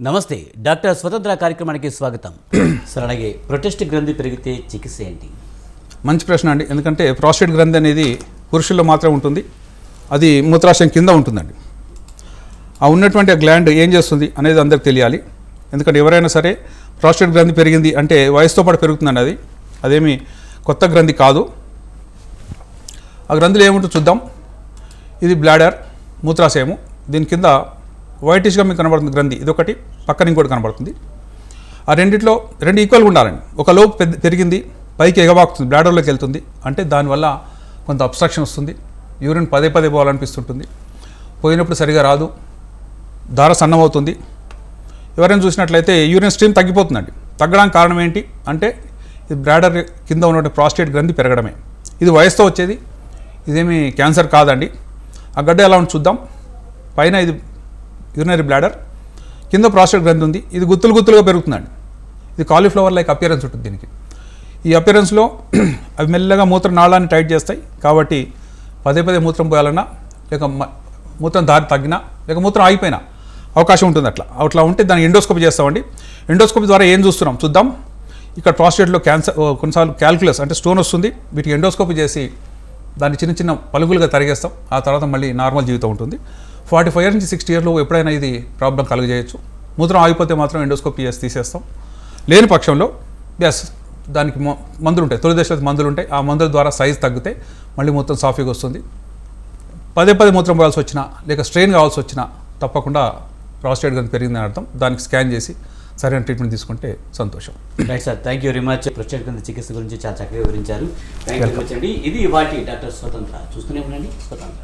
నమస్తే డాక్టర్ స్వతంత్ర కార్యక్రమానికి స్వాగతం. సార్ అలాగే ప్రొటెస్ట్ గ్రంథి పెరిగితే చికిత్స ఏంటి? మంచి ప్రశ్న అండి. ఎందుకంటే ప్రాస్టేట్ గ్రంథి అనేది పురుషుల్లో మాత్రమే ఉంటుంది. అది మూత్రాశయం కింద ఉంటుందండి. ఆ ఉన్నటువంటి ఆ గ్లాండ్ ఏం చేస్తుంది అనేది అందరికి తెలియాలి. ఎందుకంటే ఎవరైనా సరే ప్రాస్టేట్ గ్రంథి పెరిగింది అంటే వయసుతో పాటు పెరుగుతుందండి అది అదేమి కొత్త గ్రంథి కాదు. ఆ గ్రంథిలో ఏముంటుందో చూద్దాం. ఇది బ్లాడర్ మూత్రాశయము. దీని కింద వైటిష్గా మీకు కనబడుతుంది గ్రంథి. ఇది ఒకటి పక్కన ఇంకోటి కనబడుతుంది. ఆ రెండిట్లో రెండు ఈక్వల్గా ఉండాలండి. ఒక లోపు పెద్ద పెరిగింది పైకి ఎగబాకుతుంది బ్లాడర్లోకి వెళ్తుంది. అంటే దానివల్ల కొంత అబ్స్ట్రక్షన్ వస్తుంది. యూరిన్ పదే పదే పోవాలనిపిస్తుంటుంది. పోయినప్పుడు సరిగా రాదు. దార సన్నమవుతుంది. ఎవరైనా చూసినట్లయితే యూరిన్ స్ట్రీమ్ తగ్గిపోతుందండి. తగ్గడానికి కారణం ఏంటి అంటే ఇది బ్లాడర్ కింద ఉన్నటువంటి ప్రాస్టేట్ గ్రంథి పెరగడమే. ఇది వయసుతో వచ్చేది ఇదేమి క్యాన్సర్ కాదండి. ఆ గడ్డ ఎలా ఉంది చూద్దాం. పైన ఇది యూరినరీ బ్లాడర్. కింద ప్రాస్టేట్ గ్రంథి ఉంది. ఇది గుత్తులు గుత్తులుగా పెరుగుతుందండి. ఇది కాలీఫ్లవర్ లైక్ అపియరెన్స్ ఉంటుంది దీనికి. ఈ అపియరెన్స్లో అవి మెల్లగా మూత్ర నాళాన్ని టైట్ చేస్తాయి. కాబట్టి పదే పదే మూత్రం పోయాలన్నా లేక మూత్రం దారి తగ్గినా లేక మూత్రం ఆగిపోయినా అవకాశం ఉంటుంది అట్లా. అట్లా ఉంటే దాన్ని ఎండోస్కోపీ చేస్తామండి. ఎండోస్కోపీ ద్వారా ఏం చూస్తున్నాం? చూద్దాం. ఇక్కడ ప్రాస్టేట్లో క్యాన్సర్ కొన్నిసార్లు క్యాల్కులస్ అంటే స్టోన్ వస్తుంది. వీటికి ఎండోస్కోపీ చేసి దాన్ని చిన్న చిన్న పలుగులుగా తరిగేస్తాం. ఆ తర్వాత మళ్ళీ నార్మల్ జీవితం ఉంటుంది. ఫార్టీ ఫైవ్ ఇయర్ నుంచి సిక్స్టీ ఇయర్లో ఎప్పుడైనా ఇది ప్రాబ్లం కలుగజేయచ్చు. మూత్రం ఆగిపోతే మాత్రం ఎండోస్కోపీ చేసి తీసేస్తాం. లేని పక్షంలో ఎస్ దానికి మందులు ఉంటాయి తొలి దశలో మందులు ఉంటాయి ఆ మందుల ద్వారా సైజ్ తగ్గితే మళ్ళీ మొత్తం సాఫీగా వస్తుంది. పదే పదే మూత్రం పోవాల్సి వచ్చినా లేక స్ట్రెయిన్ కావాల్సి వచ్చినా తప్పకుండా ప్రాస్టేట్ కానీ పెరిగిందని అర్థం. దానికి స్కాన్ చేసి సరైన ట్రీట్మెంట్ తీసుకుంటే సంతోషం. Right sir thank you very much గ్రంథి చికిత్స గురించి చాలా చక్కగా వివరించారు. థ్యాంక్ యూ వెరీ మచ్ అండి. ఇది వాటి డాక్టర్ స్వతంత్ర. చూస్తూనే ఉండండి. స్వతంత్ర.